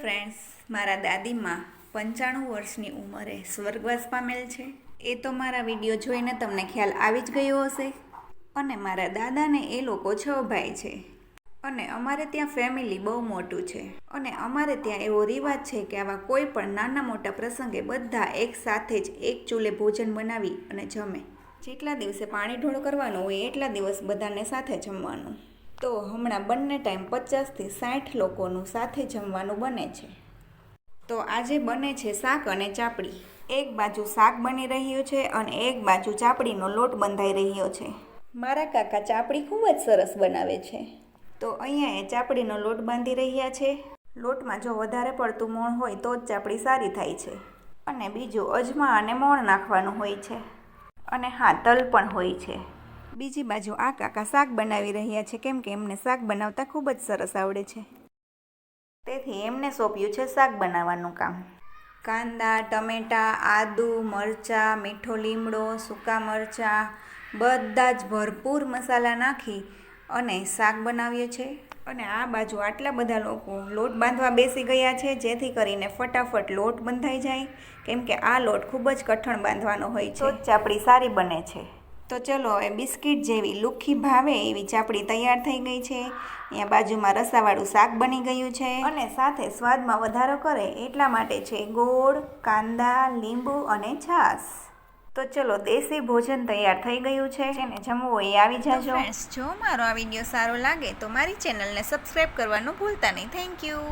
Friends મારા દાદીમાં પંચાણું વર્ષની ઉંમરે સ્વર્ગવાસ પામેલ છે. એ તો મારા વીડિયો જોઈને તમને ખ્યાલ આવી જ ગયો હશે. અને મારા દાદાને એ લોકો છ ભાઈ છે. અને અમારે ત્યાં ફેમિલી બહુ મોટું છે. અને અમારે ત્યાં એવો રિવાજ છે કે આવા કોઈ પણ નાના મોટા પ્રસંગે બધા એક સાથે જ એક ચૂલે ભોજન બનાવી અને જમે. જેટલા દિવસે પાણી ઢોળ કરવાનું હોય, એટલા દિવસ બધાને સાથે જમવાનું. તો હમણાં બંને ટાઈમ પચાસથી સાઠ લોકોનું સાથે જમવાનું બને છે. તો આજે બને છે શાક અને ચાપડી. એક બાજુ શાક બની રહ્યું છે અને એક બાજુ ચાપડીનો લોટ બંધાઈ રહ્યો છે. મારા કાકા ચાપડી ખૂબ જ સરસ બનાવે છે. તો અહીંયા એ ચાપડીનો લોટ બાંધી રહ્યા છે. લોટમાં જો વધારે પડતું મોણ હોય તો જ ચાપડી સારી થાય છે. અને બીજું અજમા અને મોણ નાખવાનું હોય છે. અને હા, તલ પણ હોય છે. બીજી બાજુ આ કાકા શાક બનાવી રહ્યા છે. કેમ કે એમને શાક બનાવતા ખૂબ જ સરસ આવડે છે. તેથી એમને સોંપ્યું છે શાક બનાવવાનું કામ. કાંદા, ટમેટાં, આદુ, મરચાં, મીઠો લીમડો, સૂકા મરચાં, બધા જ ભરપૂર મસાલા નાખી અને શાક બનાવ્યું છે. અને આ બાજુ આટલા બધા લોકો લોટ બાંધવા બેસી ગયા છે, જેથી કરીને ફટાફટ લોટ બંધાઈ જાય. કેમ કે આ લોટ ખૂબ જ કઠણ બાંધવાનો હોય છે. ચાપડી સારી બને છે. તો ચલો હવે બિસ્કિટ જેવી લુખ્ખી ભાવે એવી ચાપડી તૈયાર થઈ ગઈ છે. અહીંયા બાજુમાં રસાવાળું શાક બની ગયું છે. અને સાથે સ્વાદમાં વધારો કરે એટલા માટે છે ગોળ કાંદા લીંબુ અને છાશ. તો ચલો દેશી ભોજન તૈયાર થઈ ગયું છે. જેને જમવું એ આવી જાજો. ફ્રેન્ડ્સ જો મારો આ વીડિયો સારો લાગે તો મારી ચેનલને સબસ્ક્રાઈબ કરવાનું ભૂલતા નહીં. Thank you